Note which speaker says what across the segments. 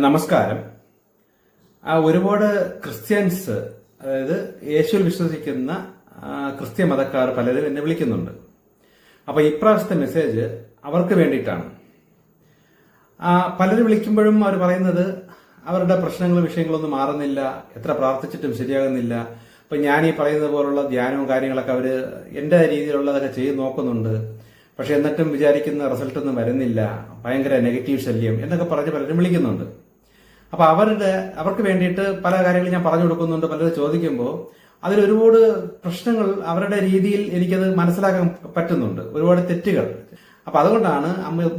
Speaker 1: നമസ്കാരം. ഒരുപാട് ക്രിസ്ത്യൻസ് അതായത് യേശുവിൽ വിശ്വസിക്കുന്ന ക്രിസ്ത്യ മതക്കാർ പലരും എന്നെ വിളിക്കുന്നുണ്ട്. അപ്പൊ ഇപ്രാവശ്യത്തെ മെസ്സേജ് അവർക്ക് വേണ്ടിയിട്ടാണ്. പലരും വിളിക്കുമ്പോഴും അവർ പറയുന്നത് അവരുടെ പ്രശ്നങ്ങളും വിഷയങ്ങളൊന്നും മാറുന്നില്ല എത്ര പ്രാർത്ഥിച്ചിട്ടും ശരിയാകുന്നില്ല. അപ്പൊ ഞാൻ ഈ പറയുന്നത് പോലുള്ള ധ്യാനവും കാര്യങ്ങളൊക്കെ അവർ എന്റെ രീതിയിലുള്ളതൊക്കെ ചെയ്ത് നോക്കുന്നുണ്ട്. പക്ഷെ എന്നിട്ടും വിചാരിക്കുന്ന റിസൾട്ടൊന്നും വരുന്നില്ല. ഭയങ്കര നെഗറ്റീവ് ശല്യം എന്നൊക്കെ പറഞ്ഞ് പലരും വിളിക്കുന്നുണ്ട്. അപ്പൊ അവരുടെ അവർക്ക് വേണ്ടിയിട്ട് പല കാര്യങ്ങളും ഞാൻ പറഞ്ഞു കൊടുക്കുന്നുണ്ട് പലരും ചോദിക്കുമ്പോൾ അതിൽ ഒരുപാട് പ്രശ്നങ്ങൾ അവരുടെ രീതിയിൽ എനിക്കത് മനസ്സിലാക്കാൻ പറ്റുന്നുണ്ട്. ഒരുപാട് തെറ്റുകൾ. അപ്പൊ അതുകൊണ്ടാണ്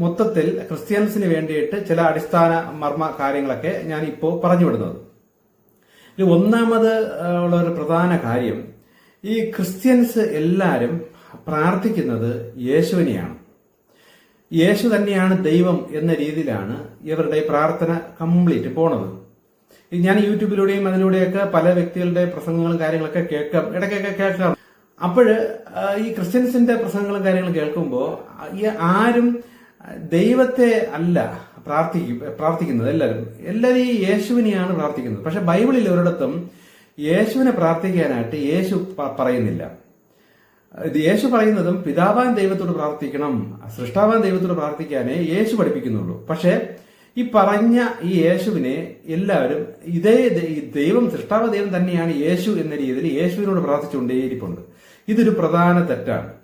Speaker 1: മൊത്തത്തിൽ ക്രിസ്ത്യൻസിന് വേണ്ടിയിട്ട് ചില അടിസ്ഥാന മർമ്മ കാര്യങ്ങളൊക്കെ ഞാൻ ഇപ്പോൾ പറഞ്ഞു വിടുന്നത്. ഇനി ഒന്നാമത് ഉള്ള ഒരു പ്രധാന കാര്യം ഈ ക്രിസ്ത്യൻസ് എല്ലാവരും പ്രാർത്ഥിക്കുന്നത് യേശുവിനെയാണ്. യേശു തന്നെയാണ് ദൈവം എന്ന രീതിയിലാണ് ഇവരുടെ പ്രാർത്ഥന കംപ്ലീറ്റ് പോണത്. ഞാൻ യൂട്യൂബിലൂടെയും അതിലൂടെയൊക്കെ പല വ്യക്തികളുടെ പ്രസംഗങ്ങളും കാര്യങ്ങളൊക്കെ കേൾക്കാം. ഇടയ്ക്കൊക്കെ കേൾക്കാം അപ്പോഴ് ഈ ക്രിസ്ത്യൻസിന്റെ പ്രസംഗങ്ങളും കാര്യങ്ങളും കേൾക്കുമ്പോൾ ആരും ദൈവത്തെ അല്ല പ്രാർത്ഥിക്കും പ്രാർത്ഥിക്കുന്നത് എല്ലാവരും. എല്ലാവരും ഈ യേശുവിനെയാണ് പ്രാർത്ഥിക്കുന്നത്. പക്ഷെ ബൈബിളിൽ ഒരിടത്തും യേശുവിനെ പ്രാർത്ഥിക്കാനായിട്ട് യേശു പറയുന്നില്ല. യേശു പറയുന്നതും പിതാവാൻ ദൈവത്തോട് പ്രാർത്ഥിക്കണം. സൃഷ്ടാവാൻ ദൈവത്തോട് പ്രാർത്ഥിക്കാനേ യേശു പഠിപ്പിക്കുന്നുള്ളൂ. പക്ഷേ ഈ പറഞ്ഞ ഈ യേശുവിനെ എല്ലാവരും ഇതേ ദൈവം സൃഷ്ടാവ ദൈവം തന്നെയാണ് യേശു എന്ന രീതിയിൽ യേശുവിനോട് പ്രാർത്ഥിച്ചുകൊണ്ടേയിരിപ്പുണ്ട്. ഇതൊരു പ്രധാന തെറ്റാണ്.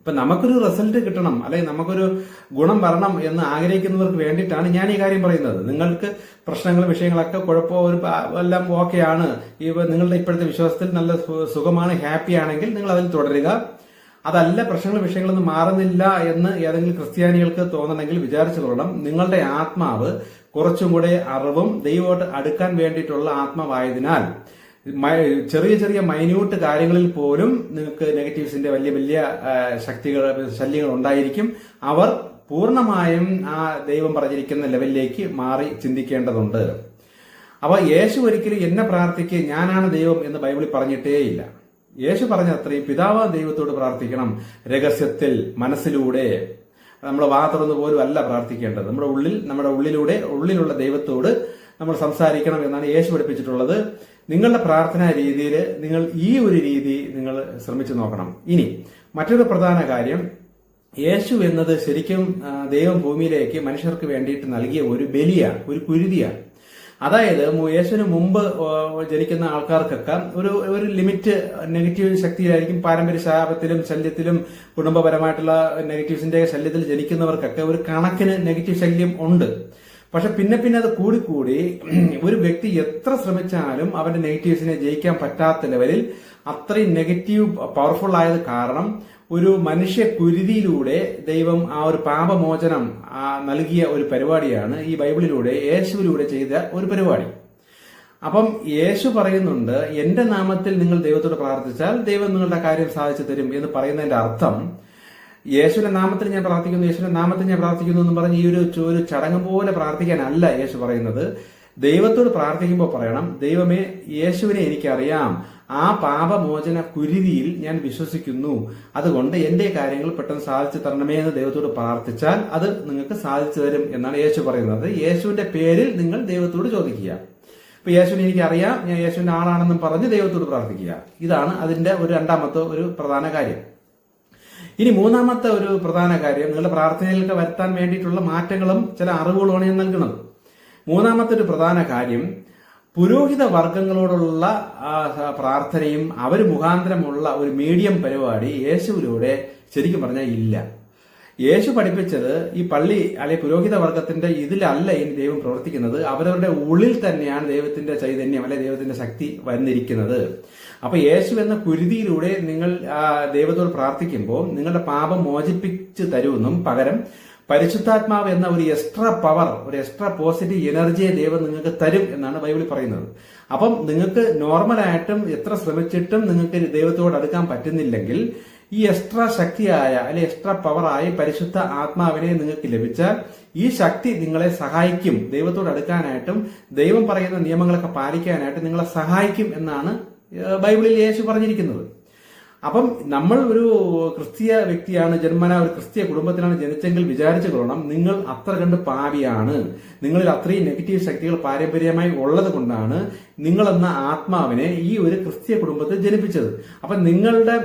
Speaker 1: ഇപ്പൊ നമുക്കൊരു റിസൾട്ട് കിട്ടണം അല്ലെങ്കിൽ നമുക്കൊരു ഗുണം വരണം എന്ന് ആഗ്രഹിക്കുന്നവർക്ക് വേണ്ടിയിട്ടാണ് ഞാൻ ഈ കാര്യം പറയുന്നത്. നിങ്ങൾക്ക് പ്രശ്നങ്ങൾ വിഷയങ്ങളൊക്കെ കുഴപ്പമോ ഒരു എല്ലാം ഓക്കെയാണ്. ഈ നിങ്ങളുടെ ഇപ്പോഴത്തെ വിശ്വാസത്തിൽ നല്ല സുഖമാണ് ഹാപ്പി ആണെങ്കിൽ നിങ്ങൾ അതിൽ തുടരുക. അതല്ല പ്രശ്നങ്ങൾ വിഷയങ്ങളൊന്നും മാറുന്നില്ല എന്ന് ഏതെങ്കിലും ക്രിസ്ത്യാനികൾക്ക് തോന്നണമെങ്കിൽ വിചാരിച്ചു നിങ്ങളുടെ ആത്മാവ് കുറച്ചും കൂടെ അറിവും ദൈവമായിട്ട് അടുക്കാൻ വേണ്ടിയിട്ടുള്ള ആത്മാവായതിനാൽ ചെറിയ ചെറിയ മൈന്യൂട്ട് കാര്യങ്ങളിൽ പോലും നിങ്ങൾക്ക് നെഗറ്റീവ്സിന്റെ വലിയ വലിയ ശക്തികൾ ശല്യങ്ങൾ ഉണ്ടായിരിക്കും. അവർ പൂർണമായും ആ ദൈവം പറഞ്ഞിരിക്കുന്ന ലെവലിലേക്ക് മാറി ചിന്തിക്കേണ്ടതുണ്ട്. അപ്പൊ യേശു ഒരിക്കലും എന്നെ പ്രാർത്ഥിക്കുക ഞാനാണ് ദൈവം എന്ന് ബൈബിളിൽ പറഞ്ഞിട്ടേയില്ല. യേശു പറഞ്ഞ അത്രയും പിതാവ് ദൈവത്തോട് പ്രാർത്ഥിക്കണം രഹസ്യത്തിൽ മനസ്സിലൂടെ. നമ്മൾ വാ തുറന്ന് പോലും അല്ല പ്രാർത്ഥിക്കേണ്ടത്. നമ്മുടെ ഉള്ളിൽ നമ്മുടെ ഉള്ളിലൂടെ ഉള്ളിലുള്ള ദൈവത്തോട് നമ്മൾ സംസാരിക്കണം എന്നാണ് യേശു പഠിപ്പിച്ചിട്ടുള്ളത്. നിങ്ങളുടെ പ്രാർത്ഥനാ രീതിയിൽ നിങ്ങൾ ഈ ഒരു രീതി നിങ്ങൾ ശ്രമിച്ചു നോക്കണം. ഇനി മറ്റൊരു പ്രധാന കാര്യം യേശു എന്നത് ശരിക്കും ദൈവം ഭൂമിയിലേക്ക് മനുഷ്യർക്ക് വേണ്ടിയിട്ട് നൽകിയ ഒരു ബലിയാണ് ഒരു കുരുതിയാണ് അതായത് യേശുവിന് മുമ്പ് ജനിക്കുന്ന ആൾക്കാർക്കൊക്കെ ഒരു ഒരു ലിമിറ്റ് നെഗറ്റീവ് ശക്തിയിലായിരിക്കും പാരമ്പര്യ ശാപത്തിലും ശല്യത്തിലും കുടുംബപരമായിട്ടുള്ള നെഗറ്റീവ്സിന്റെ ശല്യത്തിൽ ജനിക്കുന്നവർക്കൊക്കെ ഒരു കണക്കിന് നെഗറ്റീവ് ശല്യം ഉണ്ട്. പക്ഷെ പിന്നെ പിന്നെ അത് കൂടിക്കൂടി ഒരു വ്യക്തി എത്ര ശ്രമിച്ചാലും അവന്റെ നെഗറ്റീവ്സിനെ ജയിക്കാൻ പറ്റാത്ത ലെവലിൽ അത്രയും നെഗറ്റീവ് പവർഫുൾ ആയത് കാരണം ഒരു മനുഷ്യ കുരുതിയിലൂടെ ദൈവം ആ ഒരു പാപമോചനം നൽകിയ ഒരു പരിപാടിയാണ് ഈ ബൈബിളിലൂടെ യേശുവിലൂടെ ചെയ്ത ഒരു പരിപാടി. അപ്പം യേശു പറയുന്നുണ്ട് എന്റെ നാമത്തിൽ നിങ്ങൾ ദൈവത്തോട് പ്രാർത്ഥിച്ചാൽ ദൈവം നിങ്ങളുടെ കാര്യം സാധിച്ചു തരും എന്ന് പറയുന്നതിന്റെ അർത്ഥം യേശുവിന്റെ നാമത്തിൽ ഞാൻ പ്രാർത്ഥിക്കുന്നു യേശുവിന്റെ നാമത്തിൽ ഞാൻ പ്രാർത്ഥിക്കുന്നു എന്ന് പറഞ്ഞ് ഈ ഒരു ഒരു ചടങ്ങ് പോലെ പ്രാർത്ഥിക്കാനല്ല യേശു പറയുന്നത്. ദൈവത്തോട് പ്രാർത്ഥിക്കുമ്പോൾ പറയണം ദൈവമേ യേശുവിനെ എനിക്കറിയാം. ആ പാപമോചന കുരുതിയിൽ ഞാൻ വിശ്വസിക്കുന്നു. അതുകൊണ്ട് എന്റെ കാര്യങ്ങൾ പെട്ടെന്ന് സാധിച്ചു തരണമേ എന്ന് ദൈവത്തോട് പ്രാർത്ഥിച്ചാൽ അത് നിങ്ങൾക്ക് സാധിച്ചു തരും എന്നാണ് യേശു പറയുന്നത്. യേശുവിന്റെ പേരിൽ നിങ്ങൾ ദൈവത്തോട് ചോദിക്കുക. ഇപ്പൊ യേശുവിനെ എനിക്കറിയാം ഞാൻ യേശുവിന്റെ ആളാണെന്നും പറഞ്ഞ് ദൈവത്തോട് പ്രാർത്ഥിക്കുക. ഇതാണ് അതിന്റെ ഒരു രണ്ടാമത്തെ ഒരു പ്രധാന കാര്യം. ഇനി മൂന്നാമത്തെ ഒരു പ്രധാന കാര്യം നിങ്ങളുടെ പ്രാർത്ഥനയിലൊക്കെ വരുത്താൻ വേണ്ടിയിട്ടുള്ള മാറ്റങ്ങളും ചില അറിവുകളുമാണ് ഞാൻ നൽകുന്നത്. മൂന്നാമത്തെ ഒരു പ്രധാന കാര്യം പുരോഹിത വർഗങ്ങളോടുള്ള പ്രാർത്ഥനയും അവർ മുഖാന്തരമുള്ള ഒരു മീഡിയം പരിപാടി യേശുവിലൂടെ ശരിക്കും പറഞ്ഞാൽ ഇല്ല. യേശു പഠിപ്പിച്ചത് ഈ പള്ളി അല്ലെ പുരോഹിത വർഗത്തിന്റെ ഇതിലല്ല ഇനി ദൈവം പ്രവർത്തിക്കുന്നത്. അവരവരുടെ ഉള്ളിൽ തന്നെയാണ് ദൈവത്തിന്റെ ചൈതന്യം അല്ലെ ദൈവത്തിന്റെ ശക്തി വന്നിരിക്കുന്നത്. അപ്പൊ യേശു എന്ന കുരുതിയിലൂടെ നിങ്ങൾ ദൈവത്തോട് പ്രാർത്ഥിക്കുമ്പോൾ നിങ്ങളുടെ പാപം മോചിപ്പിച്ച് തരുമെന്നും പകരം പരിശുദ്ധാത്മാവ് എന്ന ഒരു എക്സ്ട്രാ പവർ ഒരു എക്സ്ട്രാ പോസിറ്റീവ് എനർജിയെ ദൈവം നിങ്ങൾക്ക് തരും എന്നാണ് ബൈബിളിൽ പറയുന്നത്. അപ്പം നിങ്ങൾക്ക് നോർമലായിട്ടും എത്ര ശ്രമിച്ചിട്ടും നിങ്ങൾക്ക് ദൈവത്തോട് അടുക്കാൻ പറ്റുന്നില്ലെങ്കിൽ ഈ എക്സ്ട്രാ ശക്തിയായ അല്ലെ എക്സ്ട്രാ പവറായി പരിശുദ്ധ ആത്മാവിനെ നിങ്ങൾക്ക് ലഭിച്ചാൽ ഈ ശക്തി നിങ്ങളെ സഹായിക്കും. ദൈവത്തോട് അടുക്കാനായിട്ടും ദൈവം പറയുന്ന നിയമങ്ങളൊക്കെ പാലിക്കാനായിട്ട് നിങ്ങളെ സഹായിക്കും എന്നാണ് ബൈബിളിൽ യേശു പറഞ്ഞിരിക്കുന്നത്. അപ്പം നമ്മൾ ഒരു ക്രിസ്തീയ വ്യക്തിയാണ് ജന്മന ഒരു ക്രിസ്തീയ കുടുംബത്തിലാണ് ജനിച്ചെങ്കിൽ വിചാരിച്ചു കൊള്ളണം നിങ്ങൾ അത്ര കണ്ട് പാവിയാണ്. നിങ്ങളിൽ അത്രയും നെഗറ്റീവ് ശക്തികൾ പാരമ്പര്യമായി ഉള്ളത് കൊണ്ടാണ് നിങ്ങളെന്ന ആത്മാവിനെ ഈ ഒരു ക്രിസ്തീയ കുടുംബത്തിൽ ജനിപ്പിച്ചത്. അപ്പൊ നിങ്ങളുടെ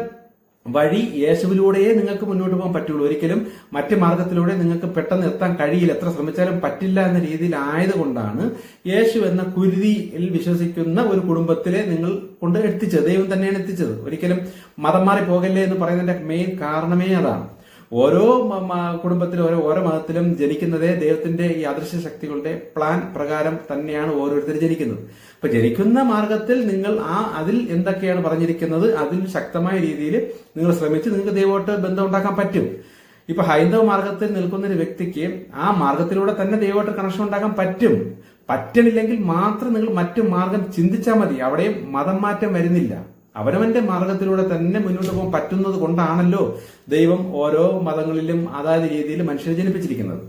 Speaker 1: വഴി യേശുവിലൂടെയേ നിങ്ങൾക്ക് മുന്നോട്ട് പോകാൻ പറ്റുള്ളൂ. ഒരിക്കലും മറ്റു മാർഗത്തിലൂടെ നിങ്ങൾക്ക് പെട്ടെന്ന് എത്താൻ കഴിയില്ല. എത്ര ശ്രമിച്ചാലും പറ്റില്ല എന്ന രീതിയിൽ ആയതുകൊണ്ടാണ് യേശു എന്ന കുരുതിയിൽ വിശ്വസിക്കുന്ന ഒരു കുടുംബത്തിലെ നിങ്ങൾ കൊണ്ട് എത്തിച്ചത്. ദൈവം തന്നെയാണ് എത്തിച്ചത്. ഒരിക്കലും മതം മാറി പോകല്ലേ എന്ന് പറയുന്നതിന്റെ മെയിൻ കാരണമേ അതാണ്. ഓരോ കുടുംബത്തിലും ഓരോ ഓരോ മതത്തിലും ജനിക്കുന്നതേ ദൈവത്തിന്റെ ഈ അദൃശ്യ ശക്തികളുടെ പ്ലാൻ പ്രകാരം തന്നെയാണ് ഓരോരുത്തർ ജനിക്കുന്നത്. അപ്പൊ ജനിക്കുന്ന മാർഗത്തിൽ നിങ്ങൾ ആ അതിൽ എന്തൊക്കെയാണ് പറഞ്ഞിരിക്കുന്നത് അതിൽ ശക്തമായ രീതിയിൽ നിങ്ങൾ ശ്രമിച്ച് നിങ്ങൾക്ക് ദൈവമായിട്ട് ബന്ധം ഉണ്ടാക്കാൻ പറ്റും. ഇപ്പൊ ഹൈന്ദവ മാർഗത്തിൽ നിൽക്കുന്ന ഒരു വ്യക്തിക്ക് ആ മാർഗത്തിലൂടെ തന്നെ ദൈവമായിട്ട് കണക്ഷൻ ഉണ്ടാക്കാൻ പറ്റും. പറ്റണില്ലെങ്കിൽ മാത്രം നിങ്ങൾ മറ്റു മാർഗം ചിന്തിച്ചാൽ മതി. അവിടെയും മതം മാറ്റം വരുന്നില്ല. അവനവന്റെ മാർഗത്തിലൂടെ തന്നെ മുന്നോട്ട് പോകാൻ പറ്റുന്നത് കൊണ്ടാണല്ലോ ദൈവം ഓരോ മതങ്ങളിലും അതായത് രീതിയിൽ മനുഷ്യരെ ജനിപ്പിച്ചിരിക്കുന്നത്.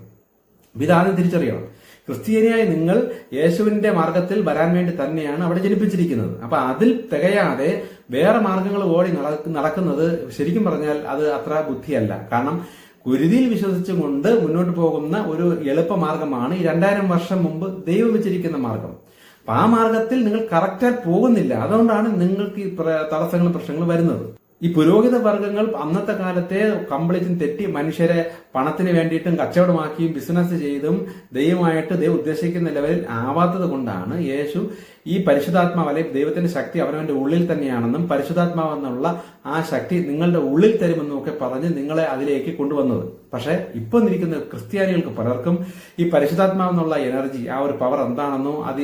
Speaker 1: ഇതാദ്യം തിരിച്ചറിയണം. ക്രിസ്ത്യാനിയായ നിങ്ങൾ യേശുവിന്റെ മാർഗത്തിൽ വരാൻ വേണ്ടി തന്നെയാണ് അവിടെ ജനിപ്പിച്ചിരിക്കുന്നത്. അപ്പൊ അതിൽ തികയാതെ വേറെ മാർഗങ്ങൾ ഓടി നടക്ക- നടക്കുന്നത് ശരിക്കും പറഞ്ഞാൽ അത് അത്ര ബുദ്ധിയല്ല. കാരണം കുരുതിയിൽ വിശ്വസിച്ചുകൊണ്ട് മുന്നോട്ട് പോകുന്ന ഒരു എളുപ്പ മാർഗമാണ് ഈ രണ്ടായിരം വർഷം മുമ്പ് ദൈവം വെച്ചിരിക്കുന്ന മാർഗം. അപ്പൊ ആ മാർഗത്തിൽ നിങ്ങൾ കറക്റ്റായി പോകുന്നില്ല. അതുകൊണ്ടാണ് നിങ്ങൾക്ക് ഈ തടസ്സങ്ങളും പ്രശ്നങ്ങളും വരുന്നത്. ഈ പുരോഹിത വർഗങ്ങൾ അന്നത്തെ കാലത്തെ കംപ്ലീറ്റും തെറ്റി മനുഷ്യരെ പണത്തിന് വേണ്ടിയിട്ടും കച്ചവടമാക്കിയും ബിസിനസ് ചെയ്തും ദൈവമായിട്ട് ദൈവം ഉദ്ദേശിക്കുന്ന ലെവലിൽ ആവാത്തത് കൊണ്ടാണ് യേശു ഈ പരിശുദ്ധാത്മാവ് അല്ലെങ്കിൽ ദൈവത്തിന്റെ ശക്തി അവനവന്റെ ഉള്ളിൽ തന്നെയാണെന്നും പരിശുദ്ധാത്മാവ് എന്നുള്ള ആ ശക്തി നിങ്ങളുടെ ഉള്ളിൽ തരുമെന്നും ഒക്കെ പറഞ്ഞ് നിങ്ങളെ അതിലേക്ക് കൊണ്ടുവന്നത്. പക്ഷെ ഇപ്പൊ നിൽക്കുന്ന ക്രിസ്ത്യാനികൾക്ക് പലർക്കും ഈ പരിശുദ്ധാത്മാവ് എന്നുള്ള എനർജി ആ ഒരു പവർ എന്താണെന്നോ അത്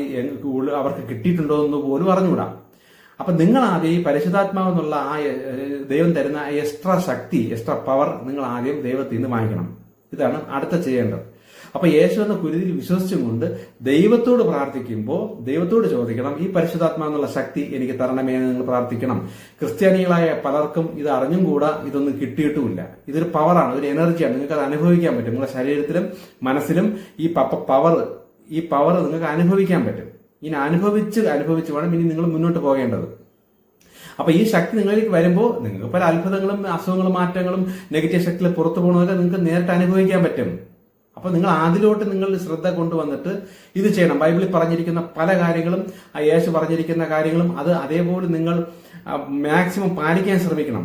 Speaker 1: അവർക്ക് കിട്ടിയിട്ടുണ്ടോ എന്ന് പോലും അറിഞ്ഞുകൂടാ. അപ്പൊ ആദ്യം ഈ പരിശുദ്ധാത്മാവ് എന്നുള്ള ആ ദൈവം തരുന്ന എക്സ്ട്രാ ശക്തി എക്സ്ട്രാ പവർ നിങ്ങൾ ആദ്യം ദൈവത്തിൽ നിന്ന് വാങ്ങിക്കണം. ഇതാണ് അടുത്ത ചെയ്യേണ്ടത്. അപ്പൊ യേശു എന്ന കുരുതിയിൽ വിശ്വസിച്ചുകൊണ്ട് ദൈവത്തോട് പ്രാർത്ഥിക്കുമ്പോൾ ദൈവത്തോട് ചോദിക്കണം ഈ പരിശുദ്ധാത്മാ എന്നുള്ള ശക്തി എനിക്ക് തരണമേ എന്ന് നിങ്ങൾ പ്രാർത്ഥിക്കണം. ക്രിസ്ത്യാനികളായ പലർക്കും ഇത് അറിഞ്ഞും കൂടാ ഇതൊന്നും കിട്ടിയിട്ടുമില്ല. ഇതൊരു പവറാണ് ഒരു എനർജിയാണ് നിങ്ങൾക്ക് അത് അനുഭവിക്കാൻ പറ്റും. നിങ്ങളുടെ ശരീരത്തിലും മനസ്സിലും ഈ പവർ ഈ പവർ നിങ്ങൾക്ക് അനുഭവിക്കാൻ പറ്റും. ഇനി അനുഭവിച്ച് അനുഭവിച്ച് വേണം ഇനി നിങ്ങൾ മുന്നോട്ട് പോകേണ്ടത്. അപ്പൊ ഈ ശക്തി നിങ്ങളിലേക്ക് വരുമ്പോൾ നിങ്ങൾക്ക് പല അത്ഭുതങ്ങളും അസുഖങ്ങളും മാറ്റങ്ങളും നെഗറ്റീവ് ശക്തിയിൽ പുറത്തു പോകുന്നതൊക്കെ നിങ്ങൾക്ക് നേരിട്ട് അനുഭവിക്കാൻ പറ്റും. അപ്പൊ നിങ്ങൾ അതിലോട്ട് നിങ്ങൾ ശ്രദ്ധ കൊണ്ടുവന്നിട്ട് ഇത് ചെയ്യണം. ബൈബിളിൽ പറഞ്ഞിരിക്കുന്ന പല കാര്യങ്ങളും യേശു പറഞ്ഞിരിക്കുന്ന കാര്യങ്ങളും അത് അതേപോലെ നിങ്ങൾ മാക്സിമം പാലിക്കാൻ ശ്രമിക്കണം.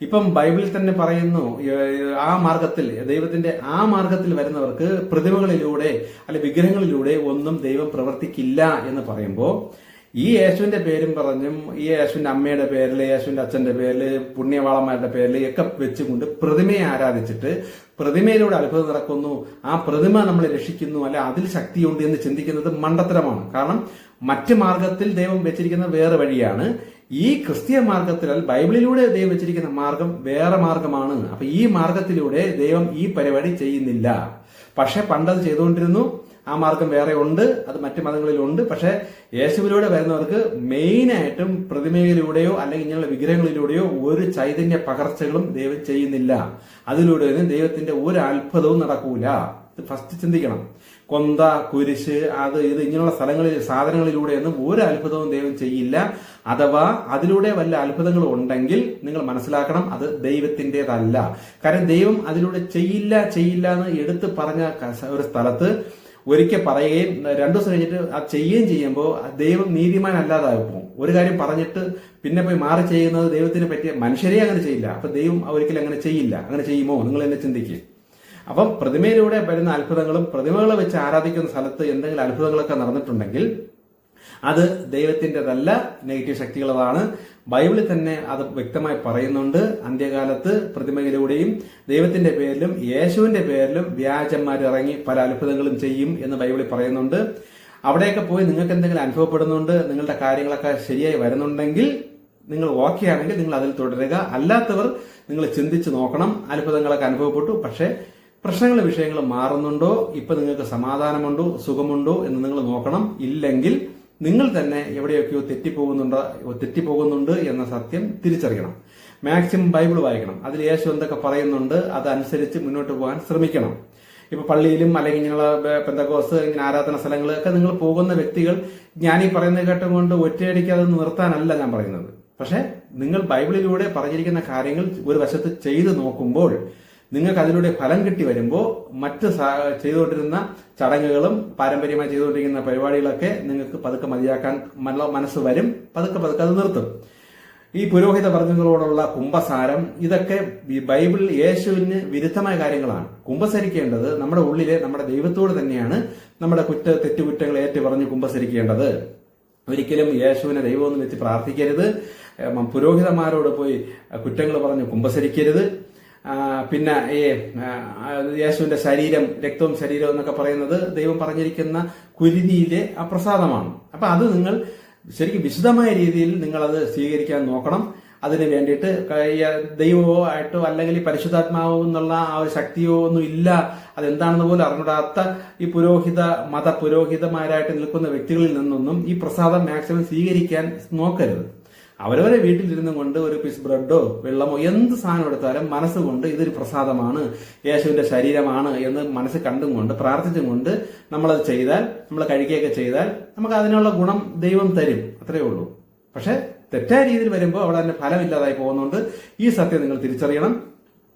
Speaker 1: ഇപ്പം ബൈബിളിൽ തന്നെ പറയുന്നു ആ മാർഗത്തിൽ ദൈവത്തിന്റെ ആ മാർഗത്തിൽ വരുന്നവർക്ക് പ്രതിമകളിലൂടെ അല്ലെ വിഗ്രഹങ്ങളിലൂടെ ഒന്നും ദൈവം പ്രവർത്തിക്കില്ല എന്ന് പറയുമ്പോൾ ഈ യേശുവിന്റെ പേരും പറഞ്ഞും ഈ യേശുവിന്റെ അമ്മയുടെ പേരിൽ യേശുവിന്റെ അച്ഛന്റെ പേരിൽ പുണ്യവാളന്മാരുടെ പേരിൽ ഒക്കെ വെച്ചുകൊണ്ട് പ്രതിമയെ ആരാധിച്ചിട്ട് പ്രതിമയിലൂടെ അത്ഭുതം നടക്കുന്നു. ആ പ്രതിമ നമ്മളെ രക്ഷിക്കുന്നു. അല്ലെ അതിൽ ശക്തിയുണ്ട് എന്ന് ചിന്തിക്കുന്നത് മണ്ടത്തരമാണ്. കാരണം മറ്റ് മാർഗത്തിൽ ദൈവം വെച്ചിരിക്കുന്ന വേറെ വഴിയാണ്. ഈ ക്രിസ്തീയ മാർഗത്തിൽ ബൈബിളിലൂടെ ദൈവം വെച്ചിരിക്കുന്ന മാർഗം വേറെ മാർഗമാണ്. അപ്പൊ ഈ മാർഗത്തിലൂടെ ദൈവം ഈ പരിപാടി ചെയ്യുന്നില്ല. പക്ഷെ പണ്ടത് ചെയ്തുകൊണ്ടിരുന്നു. ആ മാർഗം വേറെ ഉണ്ട്. അത് മറ്റു മതങ്ങളിലുണ്ട് പക്ഷെ യേശുവിലൂടെ വരുന്നവർക്ക് മെയിനായിട്ടും പ്രതിമയിലൂടെയോ അല്ലെങ്കിൽ ഇങ്ങനെയുള്ള വിഗ്രഹങ്ങളിലൂടെയോ ഒരു ചൈതന്യ പകർച്ചകളും ദൈവം ചെയ്യുന്നില്ല. അതിലൂടെ ദൈവത്തിന്റെ ഒരു അത്ഭുതവും നടക്കൂല. ഫസ്റ്റ് ചിന്തിക്കണം. കൊന്ത കുരിശ് അത് ഇത് ഇങ്ങനെയുള്ള സ്ഥലങ്ങളിൽ സാധനങ്ങളിലൂടെയൊന്നും ഒരു അത്ഭുതവും ദൈവം ചെയ്യില്ല. അഥവാ അതിലൂടെ വല്ല അത്ഭുതങ്ങളും ഉണ്ടെങ്കിൽ നിങ്ങൾ മനസ്സിലാക്കണം അത് ദൈവത്തിന്റെതല്ല. കാരണം ദൈവം അതിലൂടെ ചെയ്യില്ല ചെയ്യില്ല എന്ന് എടുത്ത് പറഞ്ഞ ഒരു സ്ഥലത്ത് ഒരിക്കൽ പറയുകയും രണ്ടു ദിവസം കഴിഞ്ഞിട്ട് അത് ചെയ്യുകയും ചെയ്യുമ്പോൾ ദൈവം നീതിമാൻ നീതിമാനല്ലാതായി പോകും. ഒരു കാര്യം പറഞ്ഞിട്ട് പിന്നെ പോയി മാറി ചെയ്യുന്നത് ദൈവത്തിന് പറ്റിയ മനുഷ്യരെ അങ്ങനെ ചെയ്യില്ല. അപ്പൊ ദൈവം ഒരിക്കലും അങ്ങനെ ചെയ്യില്ല. അങ്ങനെ ചെയ്യുമോ? നിങ്ങൾ എന്നെ ചിന്തിക്കുക അപ്പം പ്രതിമയിലൂടെ വരുന്ന അത്ഭുതങ്ങളും പ്രതിമകളെ വെച്ച് ആരാധിക്കുന്ന സ്ഥലത്ത് എന്തെങ്കിലും അത്ഭുതങ്ങളൊക്കെ നടന്നിട്ടുണ്ടെങ്കിൽ അത് ദൈവത്തിന്റെതല്ല നെഗറ്റീവ് ശക്തികളതാണ്. ബൈബിളിൽ തന്നെ അത് വ്യക്തമായി പറയുന്നുണ്ട്. അന്ത്യകാലത്ത് പ്രതിമയിലൂടെയും ദൈവത്തിന്റെ പേരിലും യേശുവിന്റെ പേരിലും വ്യാജന്മാർ ഇറങ്ങി പല അത്ഭുതങ്ങളും ചെയ്യും എന്ന് ബൈബിളിൽ പറയുന്നുണ്ട്. അവിടെയൊക്കെ പോയി നിങ്ങൾക്ക് എന്തെങ്കിലും അനുഭവപ്പെടുന്നുണ്ട് നിങ്ങളുടെ കാര്യങ്ങളൊക്കെ ശരിയായി വരുന്നുണ്ടെങ്കിൽ നിങ്ങൾ ഓക്കെ ആണെങ്കിൽ നിങ്ങൾ അതിൽ തുടരുക. അല്ലാത്തവർ നിങ്ങൾ ചിന്തിച്ച് നോക്കണം. അത്ഭുതങ്ങളൊക്കെ അനുഭവപ്പെട്ടു. പക്ഷേ പ്രശ്നങ്ങൾ വിഷയങ്ങൾ മാറുന്നുണ്ടോ? ഇപ്പൊ നിങ്ങൾക്ക് സമാധാനമുണ്ടോ? സുഖമുണ്ടോ? എന്ന് നിങ്ങൾ നോക്കണം. ഇല്ലെങ്കിൽ നിങ്ങൾ തന്നെ എവിടെയൊക്കെയോ തെറ്റിപ്പോകുന്നുണ്ടോ? തെറ്റിപ്പോകുന്നുണ്ട് എന്ന സത്യം തിരിച്ചറിയണം. മാക്സിമം ബൈബിൾ വായിക്കണം. അതിൽ യേശു എന്തൊക്കെ പറയുന്നുണ്ട് അതനുസരിച്ച് മുന്നോട്ട് പോകാൻ ശ്രമിക്കണം. ഇപ്പൊ പള്ളിയിലും അല്ലെങ്കിൽ ഇങ്ങനെയുള്ള പെന്തകോസ് ഇങ്ങനെ ആരാധന സ്ഥലങ്ങളൊക്കെ നിങ്ങൾ പോകുന്ന വ്യക്തികൾ ഞാൻ ഈ പറയുന്നത് കേട്ടുകൊണ്ട് ഒറ്റയടിക്ക് അത് നിർത്താനല്ല ഞാൻ പറയുന്നത്. പക്ഷെ നിങ്ങൾ ബൈബിളിലൂടെ പറഞ്ഞിരിക്കുന്ന കാര്യങ്ങൾ ഒരു വശത്ത് ചെയ്തു നോക്കുമ്പോൾ നിങ്ങൾക്ക് അതിലൂടെ ഫലം കിട്ടി വരുമ്പോൾ മറ്റ് ചെയ്തുകൊണ്ടിരുന്ന ചടങ്ങുകളും പാരമ്പര്യമായി ചെയ്തുകൊണ്ടിരിക്കുന്ന പരിപാടികളൊക്കെ നിങ്ങൾക്ക് പതുക്കെ മതിയാക്കാൻ മന- മനസ്സ് വരും. പതുക്കെ പതുക്കെ അത് നിർത്തും. ഈ പുരോഹിത വർഗങ്ങളോടുള്ള കുംഭസാരം ഇതൊക്കെ ബൈബിളിൽ യേശുവിന് വിരുദ്ധമായ കാര്യങ്ങളാണ്. കുംഭസരിക്കേണ്ടത് നമ്മുടെ ഉള്ളിലെ നമ്മുടെ ദൈവത്തോട് തന്നെയാണ് നമ്മുടെ കുറ്റ തെറ്റുകുറ്റങ്ങൾ ഏറ്റു പറഞ്ഞ് കുംഭസരിക്കേണ്ടത്. ഒരിക്കലും യേശുവിനെ ദൈവമൊന്നും വെച്ച് പ്രാർത്ഥിക്കരുത്. പുരോഹിതന്മാരോട് പോയി കുറ്റങ്ങൾ പറഞ്ഞ് കുംഭസരിക്കരുത്. പിന്നെ ഈ യേശുവിന്റെ ശരീരം രക്തവും ശരീരവും എന്നൊക്കെ പറയുന്നത് ദൈവം പറഞ്ഞിരിക്കുന്ന കുരുതിയിലെ അപ്രസാദമാണ് അപ്പൊ അത് നിങ്ങൾ ശരിക്കും വിശദമായ രീതിയിൽ നിങ്ങൾ അത് സ്വീകരിക്കാൻ നോക്കണം. അതിന് വേണ്ടിയിട്ട് ദൈവമോ ആയിട്ടോ അല്ലെങ്കിൽ പരിശുദ്ധാത്മാവോ എന്നുള്ള ആ ഒരു ശക്തിയോ ഒന്നും ഇല്ല. അതെന്താണെന്ന് പോലും അറിഞ്ഞിടാത്ത ഈ പുരോഹിത മത പുരോഹിതമാരായിട്ട് നിൽക്കുന്ന വ്യക്തികളിൽ നിന്നൊന്നും ഈ പ്രസാദം മാക്സിമം സ്വീകരിക്കാൻ നോക്കരുത്. അവരവരെ വീട്ടിലിരുന്നു കൊണ്ട് ഒരു പീസ് ബ്രെഡോ വെള്ളമോ എന്ത് സാധനം എടുത്താലും മനസ്സുകൊണ്ട് ഇതൊരു പ്രസാദമാണ്. യേശുവിന്റെ ശരീരമാണ് എന്ന് മനസ്സ് കണ്ടും കൊണ്ട് പ്രാർത്ഥിച്ചും കൊണ്ട് നമ്മളത് ചെയ്താൽ നമ്മൾ കഴിക്കുകയൊക്കെ ചെയ്താൽ നമുക്ക് അതിനുള്ള ഗുണം ദൈവം തരും. അത്രയേ ഉള്ളൂ. പക്ഷെ തെറ്റായ രീതിയിൽ വരുമ്പോൾ അവിടെ തന്നെ ഫലമില്ലാതായി പോകുന്നുണ്ട്. ഈ സത്യം നിങ്ങൾ തിരിച്ചറിയണം.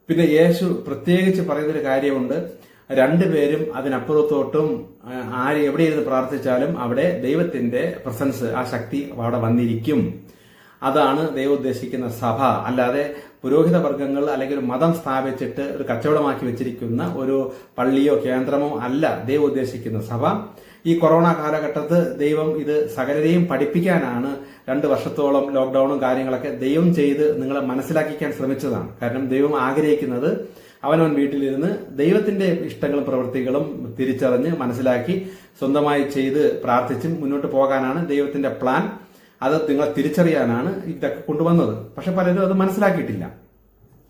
Speaker 1: പിന്നെ യേശു പ്രത്യേകിച്ച് പറയുന്നൊരു കാര്യമുണ്ട്. രണ്ടുപേരും അതിനപ്പുറത്തോട്ടും ആര് എവിടെ ഇരുന്ന് പ്രാർത്ഥിച്ചാലും അവിടെ ദൈവത്തിന്റെ പ്രസൻസ് ആ ശക്തി അവിടെ വന്നിരിക്കും. അതാണ് ദൈവം ഉദ്ദേശിക്കുന്ന സഭ. അല്ലാതെ പുരോഹിത വർഗങ്ങൾ അല്ലെങ്കിൽ ഒരു മതം സ്ഥാപിച്ചിട്ട് ഒരു കച്ചവടമാക്കി വെച്ചിരിക്കുന്ന ഒരു പള്ളിയോ കേന്ദ്രമോ അല്ല ദൈവം ഉദ്ദേശിക്കുന്ന സഭ. ഈ കൊറോണ കാലഘട്ടത്ത് ദൈവം ഇത് സകലരെയും പഠിപ്പിക്കാനാണ് രണ്ട് വർഷത്തോളം ലോക്ക്ഡൌണും കാര്യങ്ങളൊക്കെ ദൈവം ചെയ്ത് നിങ്ങളെ മനസ്സിലാക്കിക്കാൻ ശ്രമിച്ചതാണ്. കാരണം ദൈവം ആഗ്രഹിക്കുന്നത് അവനവൻ വീട്ടിലിരുന്ന് ദൈവത്തിന്റെ ഇഷ്ടങ്ങളും പ്രവൃത്തികളും തിരിച്ചറിഞ്ഞ് മനസ്സിലാക്കി സ്വന്തമായി ചെയ്ത് പ്രാർത്ഥിച്ചും മുന്നോട്ട് പോകാനാണ് ദൈവത്തിന്റെ പ്ലാൻ. അത് നിങ്ങൾ തിരിച്ചറിയാനാണ് ഇതൊക്കെ കൊണ്ടുവന്നത്. പക്ഷെ പലരും അത് മനസ്സിലാക്കിയിട്ടില്ല.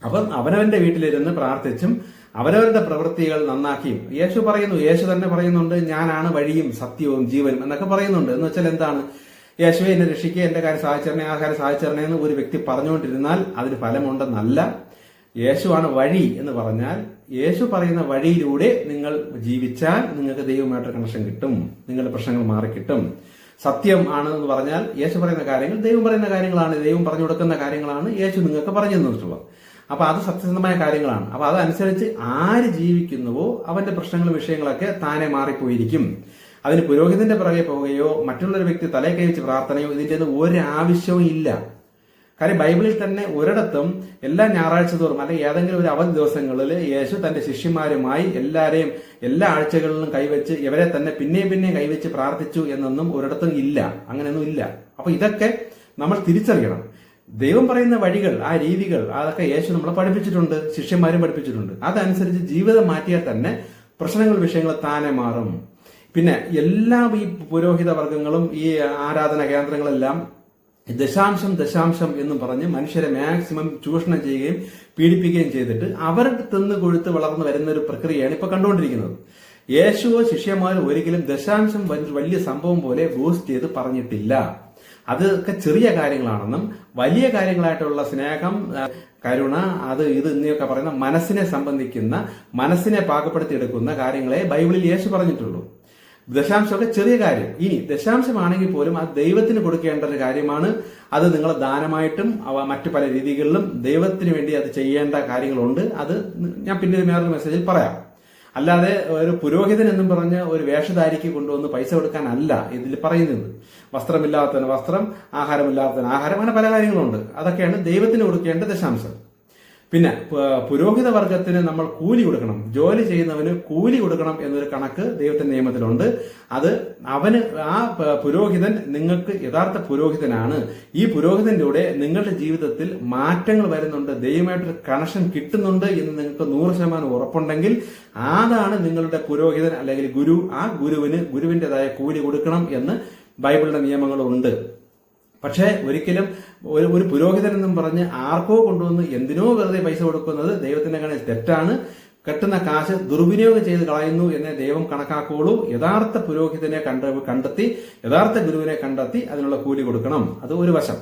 Speaker 1: അപ്പം അവനവന്റെ വീട്ടിലിരുന്ന് പ്രാർത്ഥിച്ചും അവരവരുടെ പ്രവൃത്തികൾ നന്നാക്കിയും യേശു പറയുന്നു യേശു തന്നെ പറയുന്നുണ്ട് ഞാനാണ് വഴിയും സത്യവും ജീവനും എന്നൊക്കെ പറയുന്നുണ്ട്. എന്ന് വെച്ചാൽ എന്താണ്? യേശുവെ എന്നെ രക്ഷിക്കുക എന്റെ കാര്യം സാഹചര്യം ആ കാര്യം സാധിച്ചരണേ എന്ന് ഒരു വ്യക്തി പറഞ്ഞുകൊണ്ടിരുന്നാൽ അതിന് ഫലമുണ്ടെന്നല്ല. യേശുവാണ് വഴി എന്ന് പറഞ്ഞാൽ യേശു പറയുന്ന വഴിയിലൂടെ നിങ്ങൾ ജീവിച്ചാൽ നിങ്ങൾക്ക് ദൈവമായിട്ട് കണക്ഷൻ കിട്ടും. നിങ്ങളുടെ പ്രശ്നങ്ങൾ മാറിക്കിട്ടും. സത്യം ആണ് എന്ന് പറഞ്ഞാൽ യേശു പറയുന്ന കാര്യങ്ങൾ ദൈവം പറയുന്ന കാര്യങ്ങളാണ്. ദൈവം പറഞ്ഞു കൊടുക്കുന്ന കാര്യങ്ങളാണ് യേശു നിങ്ങൾക്ക് പറഞ്ഞു തന്നിട്ടുള്ളത്. അപ്പൊ അത് സത്യസന്ധമായ കാര്യങ്ങളാണ്. അപ്പൊ അതനുസരിച്ച് ആര് ജീവിക്കുന്നുവോ അവന്റെ പ്രശ്നങ്ങളും വിഷയങ്ങളൊക്കെ താനെ മാറിപ്പോയിരിക്കും. അതിന് പുരോഹിതന്റെ പിറകെ പോവുകയോ മറ്റുള്ളൊരു വ്യക്തി തലേ കൈവച്ച് പ്രാർത്ഥനയോ ഇതിന്റെ ഒരാവശ്യവും ഇല്ല. കാര്യം ബൈബിളിൽ തന്നെ ഒരിടത്തും എല്ലാ ഞായറാഴ്ച തോറും അല്ലെങ്കിൽ ഏതെങ്കിലും ഒരു അവധി ദിവസങ്ങളിൽ യേശു തന്റെ ശിഷ്യന്മാരുമായി എല്ലാരെയും എല്ലാ ആഴ്ചകളിലും കൈവച്ച് ഇവരെ തന്നെ പിന്നെയും പിന്നെയും കൈവച്ച് പ്രാർത്ഥിച്ചു എന്നൊന്നും ഒരിടത്തും ഇല്ല. അങ്ങനെയൊന്നും ഇല്ല. അപ്പൊ ഇതൊക്കെ നമ്മൾ തിരിച്ചറിയണം. ദൈവം പറയുന്ന വഴികൾ ആ രീതികൾ അതൊക്കെ യേശു നമ്മളെ പഠിപ്പിച്ചിട്ടുണ്ട് ശിഷ്യന്മാരും പഠിപ്പിച്ചിട്ടുണ്ട്. അതനുസരിച്ച് ജീവിതം മാറ്റിയാൽ തന്നെ പ്രശ്നങ്ങൾ വിഷയങ്ങൾ താനെ മാറും. പിന്നെ എല്ലാ ഈ പുരോഹിത വർഗങ്ങളും ഈ ആരാധന കേന്ദ്രങ്ങളെല്ലാം ദശാംശം ദശാംശം എന്ന് പറഞ്ഞ് മനുഷ്യരെ മാക്സിമം ചൂഷണം ചെയ്യുകയും പീഡിപ്പിക്കുകയും ചെയ്തിട്ട് അവർ തിന്ന് കൊഴുത്ത് വളർന്നു വരുന്ന ഒരു പ്രക്രിയയാണ് ഇപ്പൊ കണ്ടുകൊണ്ടിരിക്കുന്നത്. യേശുവോ ശിഷ്യന്മാരോ ഒരിക്കലും ദശാംശം വലിയ- സംഭവം പോലെ ബൂസ്റ്റ് ചെയ്ത് പറഞ്ഞിട്ടില്ല. അതൊക്കെ ചെറിയ കാര്യങ്ങളാണെന്നും വലിയ കാര്യങ്ങളായിട്ടുള്ള സ്നേഹം കരുണ അത് ഇത് എന്നിവയൊക്കെ പറയുന്ന മനസ്സിനെ സംബന്ധിക്കുന്ന മനസ്സിനെ പാകപ്പെടുത്തിയെടുക്കുന്ന കാര്യങ്ങളെ ബൈബിളിൽ യേശു പറഞ്ഞിട്ടുള്ളൂ. ദശാംശമൊക്കെ ചെറിയ കാര്യം. ഇനി ദശാംശമാണെങ്കിൽ പോലും അത് ദൈവത്തിന് കൊടുക്കേണ്ട ഒരു കാര്യമാണ് അത് നിങ്ങൾ ദാനമായിട്ടും അവ മറ്റു പല രീതികളിലും ദൈവത്തിന് വേണ്ടി അത് ചെയ്യേണ്ട കാര്യങ്ങളുണ്ട്. അത് ഞാൻ പിന്നീട് വേറൊരു മെസ്സേജിൽ പറയാം. അല്ലാതെ ഒരു പുരോഹിതൻ എന്നും പറഞ്ഞ് ഒരു വേഷധാരിക്ക് കൊണ്ടുവന്ന് പൈസ കൊടുക്കാനല്ല ഇതിൽ പറയുന്നത്. വസ്ത്രമില്ലാത്തതിന് വസ്ത്രം ആഹാരമില്ലാത്തതിന് ആഹാരം അങ്ങനെ പല കാര്യങ്ങളുണ്ട്. അതൊക്കെയാണ് ദൈവത്തിന് കൊടുക്കേണ്ട ദശാംശം. പിന്നെ പുരോഹിത വർഗത്തിന് നമ്മൾ കൂലി കൊടുക്കണം. ജോലി ചെയ്യുന്നവന് കൂലി കൊടുക്കണം എന്നൊരു കണക്ക് ദൈവത്തിന്റെ നിയമത്തിലുണ്ട്. അത് അവന് ആ പുരോഹിതൻ നിങ്ങൾക്ക് യഥാർത്ഥ പുരോഹിതനാണ്. ഈ പുരോഹിതന്റെ നിങ്ങളുടെ ജീവിതത്തിൽ മാറ്റങ്ങൾ വരുന്നുണ്ട്. ദൈവമായിട്ടൊരു കണക്ഷൻ കിട്ടുന്നുണ്ട് എന്ന് നിങ്ങൾക്ക് നൂറ് ശതമാനം ഉറപ്പുണ്ടെങ്കിൽ അതാണ് നിങ്ങളുടെ പുരോഹിതൻ അല്ലെങ്കിൽ ഗുരു ആ ഗുരുവിന് ഗുരുവിന്റെതായ കൂലി കൊടുക്കണം എന്ന് ബൈബിളിന്റെ നിയമങ്ങളുണ്ട്. പക്ഷേ ഒരിക്കലും ഒരു ഒരു പുരോഹിതൻ എന്നും പറഞ്ഞ് ആർക്കോ കൊണ്ടുവന്ന് എന്തിനോ വെറുതെ പൈസ കൊടുക്കുന്നത് ദൈവത്തിന്റെ കണ്ണിൽ തെറ്റാണ്. കെട്ടുന്ന കാശ് ദുർവിനിയോഗം ചെയ്ത് കളയുന്നു എന്നേ ദൈവം കണക്കാക്കുകയുള്ളൂ യഥാർത്ഥ പുരോഹിതനെ കണ്ട കണ്ടെത്തി യഥാർത്ഥ ഗുരുവിനെ കണ്ടെത്തി അതിനുള്ള കൂലി കൊടുക്കണം. അത് ഒരു വശം.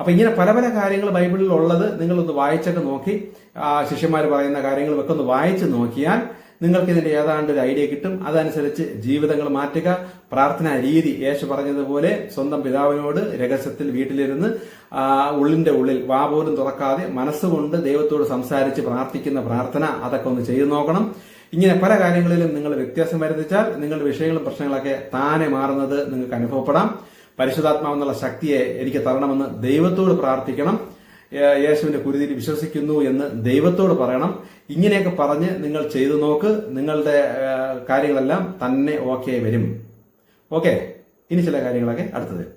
Speaker 1: അപ്പൊ ഇങ്ങനെ പല പല കാര്യങ്ങൾ ബൈബിളിൽ ഉള്ളത് നിങ്ങളൊന്ന് വായിച്ചൊക്കെ നോക്കി. ശിഷ്യന്മാർ പറയുന്ന കാര്യങ്ങൾ ഒക്കെ ഒന്ന് വായിച്ചു നോക്കിയാൽ നിങ്ങൾക്ക് ഇതിന്റെ ഏതാണ്ട് ഒരു ഐഡിയ കിട്ടും. അതനുസരിച്ച് ജീവിതങ്ങൾ മാറ്റുക. പ്രാർത്ഥനാ രീതി യേശു പറഞ്ഞതുപോലെ സ്വന്തം പിതാവിനോട് രഹസ്യത്തിൽ വീട്ടിലിരുന്ന് ഉള്ളിന്റെ ഉള്ളിൽ വാ പോലും തുറക്കാതെ മനസ്സുകൊണ്ട് ദൈവത്തോട് സംസാരിച്ച് പ്രാർത്ഥിക്കുന്ന പ്രാർത്ഥന അതൊക്കെ ഒന്ന് ചെയ്തു നോക്കണം. ഇങ്ങനെ പല കാര്യങ്ങളിലും നിങ്ങൾ വ്യത്യാസം വരുത്തിച്ചാൽ നിങ്ങളുടെ വിഷയങ്ങളും പ്രശ്നങ്ങളൊക്കെ താനെ മാറുന്നത് നിങ്ങൾക്ക് അനുഭവപ്പെടാം. പരിശുദ്ധാത്മാവെന്നുള്ള ശക്തിയെ എനിക്ക് തരണമെന്ന് ദൈവത്തോട് പ്രാർത്ഥിക്കണം. യേശുവിന്റെ കുരുതിയിൽ വിശ്വസിക്കുന്നു എന്ന് ദൈവത്തോട് പറയണം. ഇങ്ങനെയൊക്കെ പറഞ്ഞ് നിങ്ങൾ ചെയ്തു നോക്ക്. നിങ്ങളുടെ കാര്യങ്ങളെല്ലാം തന്നെ ഓക്കെ വരും. ഓക്കെ? ഇനി ചില കാര്യങ്ങളൊക്കെ അടുത്തത്.